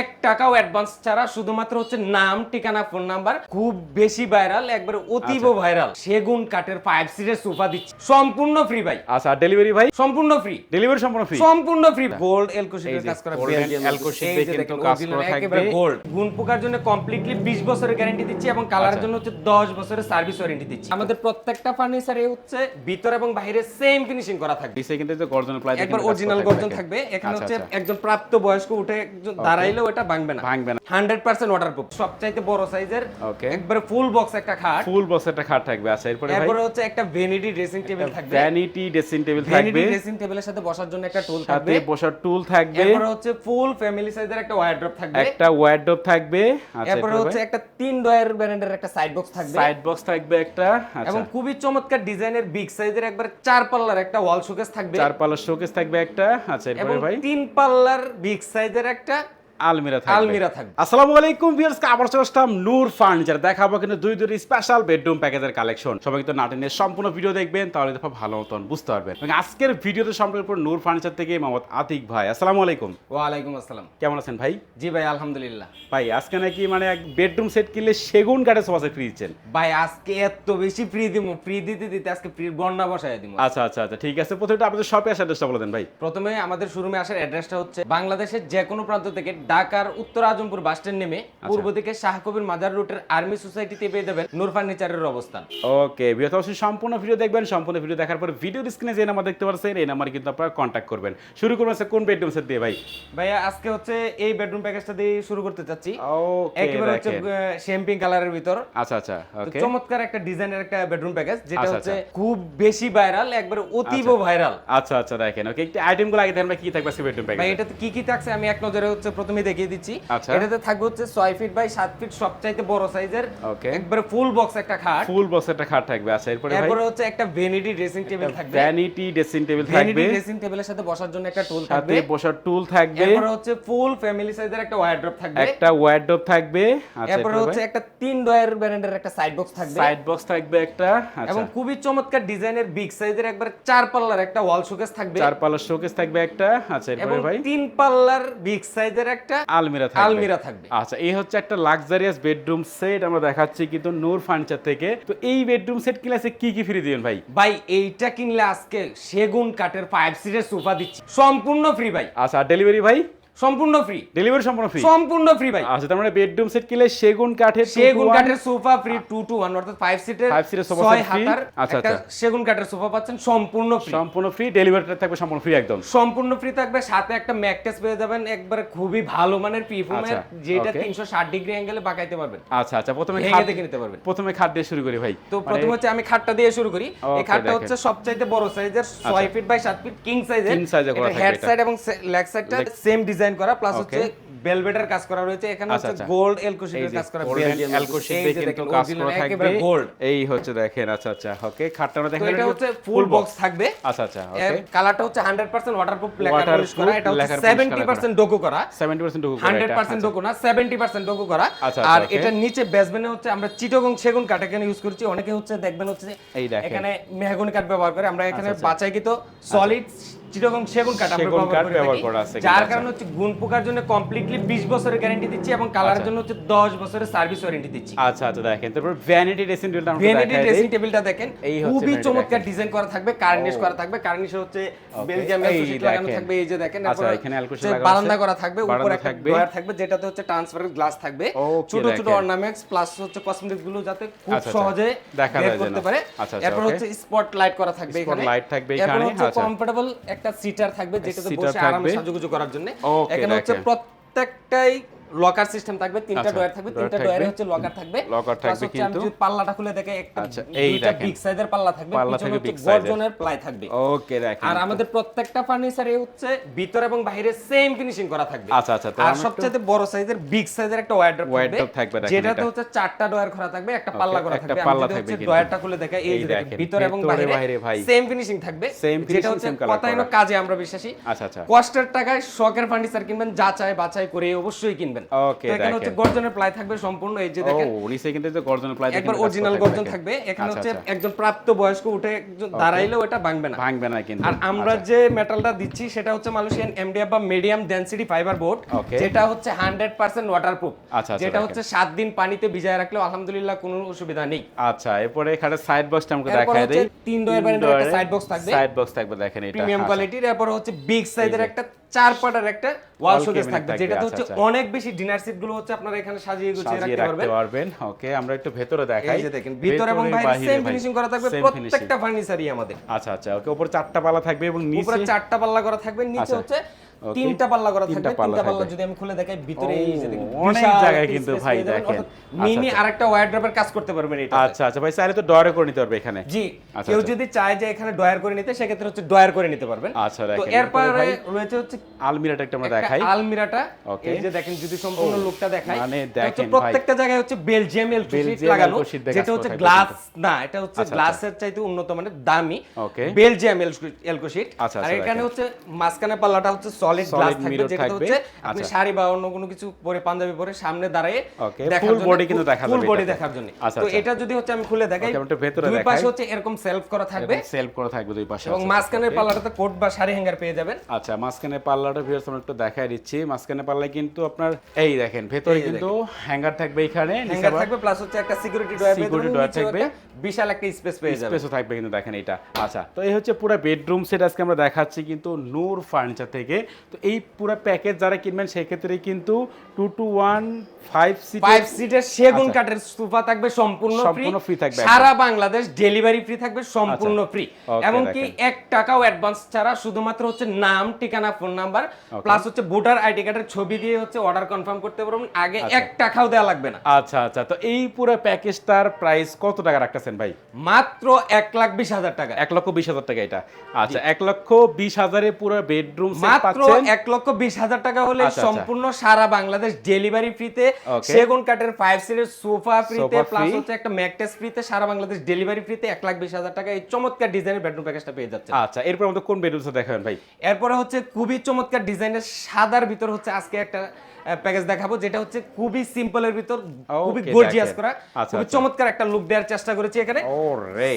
এক টাকাও অ্যাডভান্স ছাড়া শুধুমাত্র হচ্ছে নাম ঠিকানা ফোন নাম্বার খুব বেশি ভাইরাল একবারে অতীব আচ্ছা। ভাইরাল সেগুন কাঠের ফাইভ সিটের সোফা দিচ্ছি। সম্পূর্ণ ফ্রি ভাই। আচ্ছা ডেলিভারি ভাই? সম্পূর্ণ ফ্রি ডেলিভারি সম্পূর্ণ ফ্রি সম্পূর্ণ ফ্রি গোল্ড এলকো এই শিটের যে কাজ করা যে কিন্তু কাজ করা থাকবে। গোল্ড গুণ পোকার জন্য কমপ্লিটলি 20 বছরের গ্যারান্টি দিচ্ছি এবং কালারের আচ্ছা। জন্য হচ্ছে 10 বছরের সার্ভিস ওয়ারেন্টি দিচ্ছি। আমাদের প্রত্যেকটা ফার্নিচারে হচ্ছে ভিতর এবং বাইরে সেম ফিনিশিং করা থাকবে। কিন্তু যে গর্জন প্লাই একবার অরিজিনাল গর্জন থাকবে। এখানে হচ্ছে একজন প্রাপ্ত বয়স্ক উঠে একজন এটা ভাঙবে না। ভাঙবে না। হান্ড্রেড পার্সেন্ট ওয়াটারপ্রুফ সবচাইতে বড় সাইজের Okay. একবারে ফুল বক্স একটা খাট। ফুল বস একটা খাট থাকবে। আচ্ছা এরপরে এরপরে হচ্ছে একটা ভ্যানিটি ড্রেসিং টেবিল থাকবে। Vanity dressing table vanity dressing টেবিলের সাথে বসার জন্য একটা টুল সাথে বসার টুল থাকবে। এরপরে হচ্ছে ফুল ফ্যামিলি সাইজের একটা ওয়ার্ড্রপ থাকবে। একটা থাকবে। আচ্ছা এরপরে হচ্ছে একটা তিন ডয়ার ব্র্যান্ডের একটা সাইড বক্স থাকবে। সাইড বক্স থাকবে একটা। আচ্ছা। এবং খুবই চমৎকার ডিজাইনের বিগ সাইজের একবার চার পাল্লার একটা ওয়াল শোকেস থাকবে। চার পাল্লার শোকেস থাকবে একটা। আচ্ছা এরপরে ভাই? তিন পাল্লার বিগ সাইজের একটা আলমিরা থাকবে। আলমিরা থাকবে। আসসালামু আলাইকুম ভিউয়ার্স আবার চলে আসলাম নূর ফার্নিচার। দেখাবো কিন্তু দুই দুই স্পেশাল বেডরুম প্যাকেজের কালেকশন সবাই কিন্তু নাটিনের সম্পূর্ণ ভিডিও দেখবেন তাহলে দেখো ভালো মতন বুঝতে পারবেন। এবং আজকের ভিডিওতে সম্পর্কের উপর নূর ফার্নিচার থেকে মোহাম্মদ আতিক ভাই। আসসালামু আলাইকুম। ওয়ালাইকুম আসসালাম। কেমন আছেন ভাই? জি ভাই আলহামদুলিল্লাহ। ভাই আজকে নাকি মানে এক বেডরুম সেট কিনলে সেগুন কাঠের সোফা সেট ফ্রি দিচ্ছেন। ভাই আজকে এত বেশি ফ্রি দিমু। ফ্রি দিতে দিতে আজকে ফ্রির বন্যা বসায় দিমু। আচ্ছা আচ্ছা আচ্ছা ঠিক আছে। প্রথমে আপনাদের শপে আসার অ্যাড্রেসটা বলে দেন ভাই। প্রথমে আমাদের শোরুমে আসার অ্যাড্রেসটা হচ্ছে বাংলাদেশের যে কোনো প্রান্ত থেকে ঢাকার উত্তর আজমপুর বাস স্ট্যান্ড নেমে আচ্ছা। পূর্ব দিকে শাহকবির মাজার রুটের আর্মি সোসাইটিতে পেয়ে যাবেন নূর ফার্নিচারের অবস্থান। ওকে ভিডিও অবশ্যই সম্পূর্ণ ভিডিও দেখবেন সম্পূর্ণ ভিডিও দেখার পর ভিডিও স্ক্রিনে যে নাম্বার দেখতে পাচ্ছেন এই নাম্বারে কিন্তু আপনারা কন্ট্যাক্ট করবেন। শুরু করবেন আজকে কোন বেডরুম সেট দিয়ে ভাই? ভাইয়া আজকে হচ্ছে এই বেডরুম প্যাকেজটা দিয়ে শুরু করতে চাচ্ছি। ওকে একেবারে হচ্ছে শ্যাম্পিং কালারের ভিতর। আচ্ছা আচ্ছা ওকে। চমৎকার একটা ডিজাইনের একটা বেডরুম প্যাকেজ যেটা আচ্ছা, হচ্ছে খুব বেশি ভাইরাল একবারে অতীব ভাইরাল আচ্ছা আচ্ছা দেখেন ওকে একটু আইটেমগুলো আগে দেখেন ভাই কি থাকবে বেডরুম ভাই প্যাকেজ এটাতে কি কি থাকছে? আমি এক নজরে হচ্ছে প্রথমে দেখিয়ে দিচ্ছি। আচ্ছা। এটাতে থাকবে হচ্ছে ছয় ফিট বাই সাত ফিট সবচাইতে বড় সাইজের. একবারে ফুল বক্স একটা খাট। ফুল বক্স একটা খাট থাকবে। আচ্ছা এরপরে ভাই? এরপরে হচ্ছে একটা ভ্যানিটি ড্রেসিং টেবিল থাকবে। ভ্যানিটি ড্রেসিং টেবিল থাকবে। ভ্যানিটি ড্রেসিং টেবিলের সাথে বসার জন্য একটা টুল থাকবে। সাথে বসার টুল থাকবে। এরপরে হচ্ছে ফুল ফ্যামিলি সাইজের একটা ওয়ার্ড্রপ থাকবে। একটা ওয়ার্ডরোব থাকবে। আচ্ছা এরপরে হচ্ছে একটা তিন ডয়ার ব্র্যান্ডের একটা সাইড বক্স থাকবে। সাইড বক্স থাকবে একটা। আচ্ছা। এবং খুবই চমৎকার ডিজাইনের বিগ সাইজের একবার চার পাল্লার একটা ওয়াল শোকেস থাকবে। চার পাল্লার শোকেস থাকবে একটা। আচ্ছা এরপরে ভাই? তিন পাল্লার বিগ সাইজের একটা আলমিরা থাকবে। আলমিরা থাকবে। আচ্ছা এই হচ্ছে একটা লাক্সারিয়াস বেডরুম সেট আমরা দেখাচ্ছি কিন্তু নূর ফার্নিচার থেকে। তো এই বেডরুম সেট কিনলে কি কি ফ্রি দিবেন ভাই? ভাই এইটা কিনলে আজকে সেগুন কাঠের ফাইভ সিটের সোফা দিচ্ছি। সম্পূর্ণ ফ্রি ভাই। আচ্ছা ডেলিভারি ভাই? সম্পূর্ণ ফ্রি ডেলিভারি সম্পূর্ণ ফ্রি সম্পূর্ণ ফ্রি ভাই। আচ্ছা তার মানে বেডরুম সেট কিনলে সেগুন কাঠের সেগুন কাঠের sofa free two two one অর্থাৎ ফাইভ সিটের Five seater sofa ছয় set আচ্ছা, একটা আচ্ছা। সেগুন কাঠের সোফা পাচ্ছেন সম্পূর্ণ ফ্রি সম্পূর্ণ ফ্রি ডেলিভারিটা থাকবে সম্পূর্ণ ফ্রি একদম। সম্পূর্ণ ফ্রি থাকবে সাথে একটা ম্যাকটেস পেয়ে যাবেন একবারে খুবই ভালো মানের পিফুমের আচ্ছা, যেটা okay. তিনশো ষাট ডিগ্রি অ্যাঙ্গেলে বাঁকাইতে পারবেন। আচ্ছা আচ্ছা প্রথমে খাট দেখে নিতে পারবেন। প্রথমে খাট দিয়ে শুরু করি ভাই। তো মানে- প্রথমে হচ্ছে আমি খাটটা দিয়ে শুরু করি। এই খাটটা। হচ্ছে সবচাইতে বড় সাইজের ছয় ফিট বাই সাত ফিট কিং সাইজের করা থাকবে হেড সাইড এবং লেগ সাইডটা সেম ডিজাইন করা প্লাস হচ্ছে ভেলভেটের কাজ করা রয়েছে এখানে আচ্ছা, হচ্ছে আচ্ছা। গোল্ড এলকো এই শিটের যে কাজ করা এই দিয়ে যে কিন্তু কাজ করা থাকবে। গোল্ড এই হচ্ছে দেখেন আচ্ছা আচ্ছা। ওকে খাটটা দেখেন এটা হচ্ছে ফুল বক্স থাকবে। আচ্ছা আচ্ছা ওকে কালারটা হচ্ছে 100% ওয়াটারপ্রুফ লেখা পলিশ করা। এটা হচ্ছে লেখার polish করা। 70% ডোকো করা 70% ডুকু 100% ডোকো না 70% ডোকো করা। আচ্ছা, আর. এটা নিচে বেসমেন্টে হচ্ছে আমরা চিটগং সেগুন কাঠ এখানে ইউজ করছি। অনেকে হচ্ছে দেখবেন হচ্ছে। এখানে মেহগনি কাঠ ব্যবহার করে। আমরা এখানে আচ্ছা, আচ্ছা। বাছাইকৃত সলিড চিটগং সেগুন কাঠ আমরা সেগুন ব্যবহার কাঠ করে ব্যবহার থাকি। করা আছে যার। কারণে হচ্ছে গুণ পোকার জন্য কমপ্লিটলি 20 বছরের গ্যারান্টি দিচ্ছি এবং কালারের আচ্ছা। জন্য হচ্ছে 10 বছরের সার্ভিস ওয়ারেন্টি দিচ্ছি আচ্ছা আচ্ছা দেখেন তারপর ভ্যানিটি ড্রেসিং টেবিলটা আমরা ভ্যানিটি ড্রেসিং টেবিলটা দেখেন এই হচ্ছে খুবই চমৎকার ডিজাইন করা থাকবে কার্নিশ করা থাকবে কার্নিশে হচ্ছে বেলজিয়ামের এই লাগানো থাকবে এই যে দেখেন আচ্ছা, এখানে হচ্ছে লাগানো বারান্দা করা থাকবে উপরে একটা থাকবে। ড্রয়ার থাকবে যেটাতে হচ্ছে ট্রান্সপারেন্ট গ্লাস থাকবে ছোট ছোট অর্নামেন্টস প্লাস হচ্ছে কসমেটিক্সগুলো যাতে খুব আচ্ছা, আচ্ছা। সহজে দেখা যায় করতে পারে এরপর হচ্ছে স্পট লাইট করা থাকবে এখানে Spotlight থাকবে এরপর এখানে, আচ্ছা। কমফোর্টেবল একটা সিটার থাকবে যেটাতে বসে আরামে সাজুগুজু করার জন্য। এখানে হচ্ছে প্রত্যেকটাই লকার সিস্টেম থাকবে তিনটা আচ্ছা, ডয়ার থাকবে তিনটা থাকবে। ডয়ারে হচ্ছে লকার থাকবে Plus থাকবে হচ্ছে আমি কিন্তু। যদি পাল্লাটা খুলে দেখে একটা আচ্ছা, এই দুইটা দেখেন। বিগ সাইজের পাল্লা থাকবে পাল্লা পিছনে থাকবে হচ্ছে size এর। গর্জনের প্লাই থাকবে ওকে দেখেন আর আমাদের প্রত্যেকটা ফার্নিচারে হচ্ছে ভিতর এবং বাইরে সেম ফিনিশিং করা থাকবে আচ্ছা, আচ্ছা, আর সবচেয়ে বড় সাইজের বিগ সাইজের একটা ওয়ার্ড্রপ থাকবে, দেখেন যেটাতে। হচ্ছে চারটা ডয়ার করা থাকবে একটা পাল্লা করা একটা থাকবে পাল্লা থাকবে কিন্তু। ডয়ারটা খুলে দেখা এই যে ভিতর এবং বাইরে বাইরে ভাই। সেম ফিনিশিং থাকবে Same যেটা finishing, হচ্ছে না কাজে আমরা বিশ্বাসী আচ্ছা আচ্ছা কষ্টের টাকায় শখের ফার্নিচার কিনবেন যা চায় বাছাই করে অবশ্যই কিনবেন তো এখানে হচ্ছে গর্জনের প্লাই থাকবে সম্পূর্ণ এই যে ও দেখেন। নিচে কিন্তু যে গর্জনের প্লাই একবার অরিজিনাল গর্জন থাকবে। এখানে হচ্ছে একজন প্রাপ্ত বয়স্ক উঠে দাঁড়াইলেও এটা ভাঙবে না। ভাঙবে না কিন্তু। আর আমরা যে মেটালটা দিচ্ছি সেটা হচ্ছে মালয়েশিয়ান এমডিএফ বা মিডিয়াম ডেনসিটি ফাইবার বোর্ড যেটা হচ্ছে হান্ড্রেড পার্সেন্ট ওয়াটারপ্রুফ আচ্ছা, আচ্ছা, যেটা হচ্ছে সাত দিন পানিতে ভিজায় রাখলেও আলহামদুলিল্লাহ কোনো অসুবিধা নেই। আচ্ছা এরপরে এখানে সাইড বক্সটা আমাকে দেখায় দেই। তিন ডোয়ের একটা side box থাকবে। সাইড বক্স থাকবে দেখেন এটা প্রিমিয়াম আচ্ছা। কোয়ালিটির এরপর হচ্ছে বিগ সাইজের একটা চার পাটার একটা ওয়াল শোকেস থাকবে থাকবে, যেটা আচ্ছা, হচ্ছে আচ্ছা। অনেক বেশি ডিনার সেটগুলো হচ্ছে আপনারা এখানে সাজিয়ে গুছিয়ে রাখতে পারবেন ওকে আমরা একটু ভেতরে দেখাই এই যে দেখেন ভিতর এবং বাইরে সেম ফিনিশিং করা থাকবে। প্রত্যেকটা ফার্নিচারই আমাদের আচ্ছা আচ্ছা ওকে উপরে চারটা পাল্লা থাকবে এবং উপরে চারটা পাল্লা করা থাকবে নিচে আচ্ছা, হচ্ছে। তিনটা পাল্লা করা থাকবে তিনটা পাল্লা যদি আমি খুলে দেখাই ভিতরে এই যে দেখেন অনেক জায়গায় কিন্তু ভাই দেখেন। মিনি আচ্ছা, আরেকটা ওয়ার্ড্রপের কাজ করতে পারবেন এটা আচ্ছা আচ্ছা। ভাই চাইলে তো ডয়ারে করে নিতে পারবে এখানে। জি আচ্ছা, কেউ আচ্ছা। যদি চায় যে এখানে ডয়ার করে নিতে সেক্ষেত্রে হচ্ছে ডয়ার করে নিতে পারবেন। আচ্ছা, তো দেখেন, এরপরে এরপরে রয়েছে হচ্ছে আলমিরাটা একটু আমরা দেখাই। আলমিরাটা এই যে দেখেন যদি সম্পূর্ণ লুকটা দেখাই মানে দেখেন প্রত্যেকটা জায়গায় হচ্ছে বেলজিয়াম এল Belgium লাগানো যেটা হচ্ছে গ্লাস না এটা হচ্ছে আচ্ছা, গ্লাসের চাইতে উন্নত মানের দামি. বেলজিয়াম এলকো শিট আচ্ছা, আর আচ্ছা, এখানে হচ্ছে মাঝখানে পাল্লাটা হচ্ছে সলিড গ্লাস থাকবে যেটা হচ্ছে আপনি আচ্ছা। শাড়ি বা অন্য কোনো কিছু পরে পাঞ্জাবি পরে সামনে দাঁড়িয়ে full body কিন্তু দেখা ফুল বডি দেখার জন্য। আচ্ছা, তো আচ্ছা। এটা যদি হচ্ছে আমি খুলে দেখাই ভেতরে দুই পাশে হচ্ছে এরকম সেলফ করা থাকবে। সেলফ করা থাকবে দুই পাশে এবং মাঝখানের পাল্লাটাতে কোট বা শাড়ি হ্যাঙ্গার পেয়ে যাবেন। আচ্ছা মাঝখানে পাল্লাটা ভিউয়ার্স আমরা একটু দেখাই দিচ্ছি। মাঝখানে পাল্লায় কিন্তু আপনার এই দেখেন ভেতরে কিন্তু হ্যাঙ্গার থাকবে এখানে হ্যাঙ্গার থাকবে প্লাস হচ্ছে একটা সিকিউরিটি ডয়ার door নিচেও থাকবে। বিশাল একটা স্পেস পেয়ে যাবেন। স্পেসও থাকবে কিন্তু দেখেন এটা। আচ্ছা তো এই হচ্ছে পুরো বেডরুম সেট আজকে আমরা দেখাচ্ছি কিন্তু নূর ফার্নিচার থেকে। তো এই পুরো প্যাকেজ যারা কিনবেন সেক্ষেত্রে কিন্তু two two one five seat five সিটের সেগুন আচ্ছা। কাঠের সোফা থাকবে সম্পূর্ণ সম্পূর্ণ free থাকবে সারা বাংলাদেশ ডেলিভারি ফ্রি থাকবে সম্পূর্ণ আচ্ছা। ফ্রি Okay, এমনকি এক টাকাও অ্যাডভান্স ছাড়া শুধুমাত্র হচ্ছে নাম ঠিকানা ফোন নাম্বার প্লাস হচ্ছে ভোটার আইডি কার্ডের ছবি দিয়ে হচ্ছে অর্ডার কনফার্ম করতে পারবেন। আগে আচ্ছা। এক টাকাও দেওয়া লাগবে না। আচ্ছা আচ্ছা। তো এই পুরো প্যাকেজটার প্রাইস কত টাকা রাখতেছেন ভাই? মাত্র এক লাখ বিশ হাজার টাকা। এক লক্ষ বিশ হাজার টাকা এটা। আচ্ছা এক লক্ষ বিশ হাজারে পুরো বেডরুম মাত্র পাচ্ছেন লক্ষ বিশ হাজার টাকা হলে আচ্ছা, আচ্ছা। সম্পূর্ণ সারা বাংলাদেশ ডেলিভারি ফ্রিতে সেগুন কাঠের সিটের সোফা ফ্রিতে প্লাস হচ্ছে একটা ম্যাকটেস ফ্রিতে সারা বাংলাদেশ ডেলিভারি ফ্রিতে লাখ বিশ হাজার টাকা। এই চমৎকার ডিজাইনের বেডরুম প্যাকেজটা পেয়ে যাচ্ছে আচ্ছা এরপর আমাদের কোন বেডরুমটা দেখাবেন ভাই? এরপরে হচ্ছে খুবই চমৎকার ডিজাইনের সাদার ভিতর হচ্ছে আজকে একটা প্যাকেজ দেখাবো যেটা হচ্ছে খুবই সিম্পলের ভিতর খুবই গর্জিয়াস করা। আচ্ছা, খুবই। চমৎকার একটা লুক দেওয়ার চেষ্টা করেছি এখানে।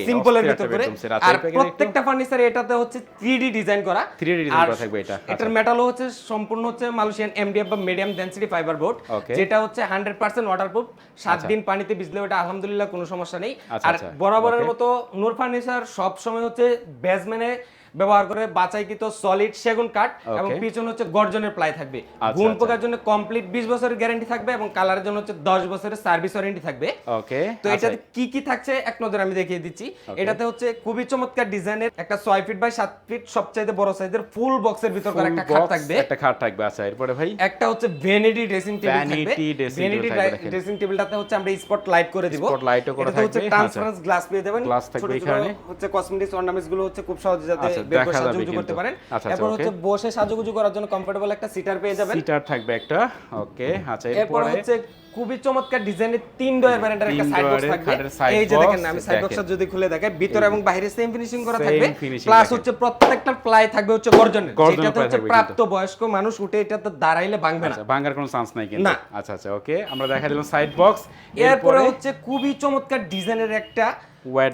সিম্পলের ভিতর করে। আর প্রত্যেকটা ফার্নিচার এটাতে হচ্ছে 3D ডিজাইন করা। 3D design আর করা থাকবে এটা। এটার। মেটালও হচ্ছে সম্পূর্ণ হচ্ছে মালয়েশিয়ান এমডিএফ বা মিডিয়াম ডেনসিটি ফাইবার বোর্ড যেটা হচ্ছে 100% ওয়াটারপ্রুফ সাত দিন পানিতে ভিজলে ওটা আলহামদুলিল্লাহ কোনো সমস্যা নেই। আচ্ছা, আর আচ্ছা। বরাবরের মতো নূর ফার্নিচার সব সময় হচ্ছে বেসমেনে ব্যবহার করে বাছাইকৃত সলিড সেগুন কাঠ এবং. পিছনে হচ্ছে গর্জনের প্লাই থাকবে। আচ্ছা, গুণ আচ্ছা। পোকার জন্য কমপ্লিট 20 বছরের গ্যারান্টি থাকবে এবং কালারের জন্য হচ্ছে 10 বছরের সার্ভিস ওয়ারেন্টি থাকবে। ওকে তো এটাতে কি কি থাকছে এক নজরে আমি দেখিয়ে দিচ্ছি। এটাতে হচ্ছে খুবই চমৎকার ডিজাইনের একটা ছয় ফিট বাই সাত ফিট সবচাইতে বড় সাইজের ফুল বক্সের ভিতর করে একটা খাট থাকবে। একটা খাট থাকবে। আচ্ছা এরপরে ভাই? একটা হচ্ছে ভ্যানিটি ড্রেসিং টেবিল থাকবে। ভ্যানিটি থাকবে। ড্রেসিং টেবিলটাতে হচ্ছে আমরা স্পট লাইট করে দিব। Spotlight ও করা এটাতে হচ্ছে ট্রান্সপারেন্ট গ্লাস পেয়ে যাবেন। Glass থাকবে এখানে। হচ্ছে কসমেটিক্স অর্নামেন্টসগুলো হচ্ছে খুব সহজে যাতে আচ্ছা, বের করে দেখা যাবে সাজুগুজু করতে পারেন। আচ্ছা, আচ্ছা, এরপর হচ্ছে বসে সাজুগুজু করার জন্য কমফোর্টেবল একটা সিটার পেয়ে যাবেন। সিটার থাকবে একটা ওকে আচ্ছা এরপর হচ্ছে খুবই চমৎকার ডিজাইনের তিন ডয়ার একটা সাইড বক্স থাকবে। এই যে দেখেন আমি সাইড। বক্সটা যদি খুলে দেখাই ভিতরে এবং বাইরে সেম ফিনিশিং করা থাকবে। প্লাস হচ্ছে প্রত্যেকটা প্লাই থাকবে হচ্ছে গর্জনের। যেটাতে হচ্ছে প্রাপ্ত বয়স্ক মানুষ উঠে এটাতে দাঁড়াইলে ভাঙবে না। আচ্ছা ভাঙার কোনো চান্স নাই কিন্তু। আচ্ছা আচ্ছা ওকে আমরা দেখা দিলাম সাইড বক্স এরপরে? হচ্ছে খুবই চমৎকার ডিজাইনের একটা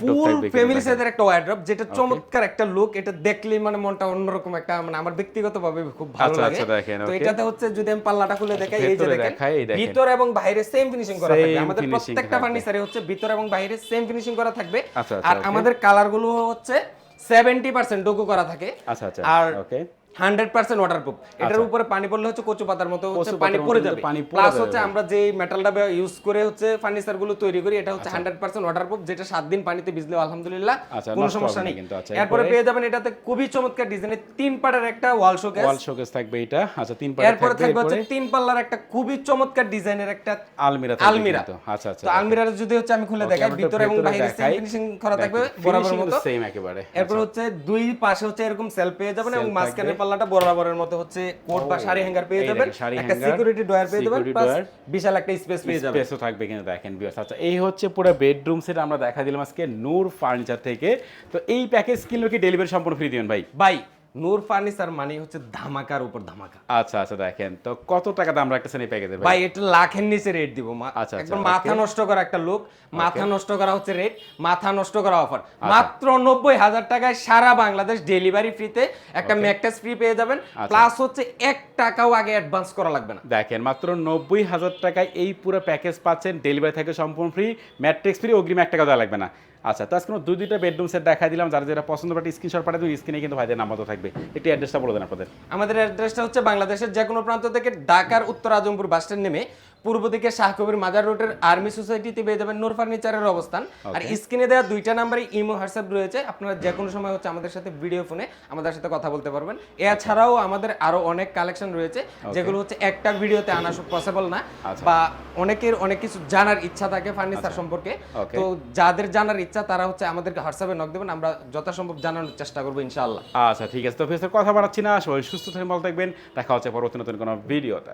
ফুল থাকবে ফ্যামিলি সাইজের একটা ওয়ার্ড্রপ যেটা চমৎকার একটা লুক এটা দেখলেই মানে মনটা অন্যরকম একটা মানে আমার ব্যক্তিগতভাবে খুব ভালো আচ্ছা, লাগে। আচ্ছা, তো এটাতে হচ্ছে যদি আমি পাল্লাটা খুলে দেখাই এই যে দেখেন ভিতর এবং বাইরে সেম ফিনিশিং করা থাকবে। আমাদের প্রত্যেকটা। ফার্নিচারে হচ্ছে ভিতর এবং বাইরে সেম ফিনিশিং করা থাকবে। আচ্ছা, আর আমাদের কালারগুলো হচ্ছে 70% ডোকো করা থাকে। আচ্ছা আচ্ছা আর ওকে হান্ড্রেড পার্সেন্ট ওয়াটারপ্রুফ এটার আচ্ছা। উপরে পানি পড়লে হচ্ছে কচু পাতার মতো হচ্ছে পানি পড়ে যাবে। প্লাস হচ্ছে আমরা যে মেটালটা ইউজ করে হচ্ছে ফার্নিচারগুলো তৈরি করি এটা হচ্ছে হান্ড্রেড পার্সেন্ট ওয়াটারপ্রুফ যেটা সাত দিন পানিতে ভিজলেও আলহামদুলিল্লাহ আচ্ছা, কোনো সমস্যা নেই। আচ্ছা, এরপরে? পেয়ে যাবেন এটাতে খুবই চমৎকার ডিজাইনের তিন পাড়ের একটা ওয়াল শোকেস ওয়াল শোকেস থাকবে এটা। আচ্ছা তিন পারে এরপরে থাকবে হচ্ছে তিন পাল্লার একটা খুবই চমৎকার ডিজাইনের একটা আলমিরা আলমিরা। আচ্ছা আচ্ছা তো আলমিরার যদি হচ্ছে আমি খুলে দেখাই ভিতরে এবং বাইরে সেম ফিনিশিং করা থাকবে বরাবর মতো। same একেবারে। এরপর হচ্ছে দুই পাশে হচ্ছে এরকম সেল পেয়ে যাবেন এবং থাকবে। পাল্লাটা বরাবরের মতো হচ্ছে কোট বা শাড়ি হ্যাঙ্গার পেয়ে যাবেন। একটা সিকিউরিটি ডয়ার পেয়ে যাবেন প্লাস বিশাল একটা স্পেস পেয়ে যাবেন। স্পেসও থাকবে কিন্তু দেখেন ভিউয়ার্স আচ্ছা এই হচ্ছে পুরো বেডরুম সেট আমরা দেখা দিলাম আজকে নূর ফার্নিচার থেকে। তো এই প্যাকেজ কিনলে কি ডেলিভারি সম্পূর্ণ ফ্রি দিবেন ভাই? ভাই নূর ফার্নিচার মানে হচ্ছে ধামাকার উপর ধামাকা। আচ্ছা আচ্ছা দেখেন। তো কত টাকা দাম রাখতেছেন এই প্যাকেজের ভাই? এটা লাখের নিচে রেট দিব। আচ্ছা, একদম আচ্ছা, মাথা নষ্ট করা একটা লোক মাথা নষ্ট করা হচ্ছে রেট মাথা নষ্ট করা অফার মাত্র নব্বই হাজার টাকায় সারা বাংলাদেশ ডেলিভারি ফ্রিতে একটা ম্যাকটেস ফ্রি পেয়ে যাবেন। আচ্ছা। প্লাস হচ্ছে এক টাকাও আগে অ্যাডভান্স করা লাগবে না। দেখেন মাত্র নব্বই হাজার টাকায় এই পুরো প্যাকেজ পাচ্ছেন ডেলিভারি থেকে সম্পূর্ণ ফ্রি ম্যাট্রিক্স ফ্রি অগ্রিম এক টাকা দেওয়া লাগবে না। আচ্ছা তো আজকে দুই দুইটা বেডরুম সেট দেখা দিলাম। যারা যারা পছন্দ পাটি স্ক্রিনশট দিন স্ক্রিনে কিন্তু ভাইদের নাম্বার তো থাকবে। একটু অ্যাড্রেসটা বলে দেন আপনাদের। আমাদের অ্যাড্রেসটা হচ্ছে বাংলাদেশের যে কোনো প্রান্ত থেকে ঢাকার উত্তর আজমপুর বাস স্ট্যান্ড নেমে পূর্ব দিকে শাহকবির মাজার রোডের আর্মি সোসাইটিতে পেয়ে যাবেন নূর ফার্নিচারের অবস্থান। আর স্ক্রিনে দেওয়া দুইটা নাম্বারে ইমো হোয়াটসঅ্যাপ রয়েছে। আপনারা যে কোনো সময় হচ্ছে আমাদের সাথে ভিডিও ফোনে আমাদের সাথে কথা বলতে পারবেন। এছাড়াও আমাদের আরও অনেক কালেকশন রয়েছে যেগুলো হচ্ছে একটা ভিডিওতে আনা পসিবল না। আচ্ছা। বা অনেকের অনেক কিছু জানার ইচ্ছা থাকে ফার্নিচার সম্পর্কে। তো যাদের জানার ইচ্ছা তারা হচ্ছে আমাদেরকে হোয়াটসঅ্যাপে নক দেবেন। আমরা যথাসম্ভব জানানোর চেষ্টা করব ইনশাআল্লাহ। আচ্ছা ঠিক আছে। তো ফেসের কথা বাড়াচ্ছি না সবাই সুস্থ থাকবেন ভালো থাকবেন। দেখা হচ্ছে পরবর্তী নতুন কোনো ভিডিওতে।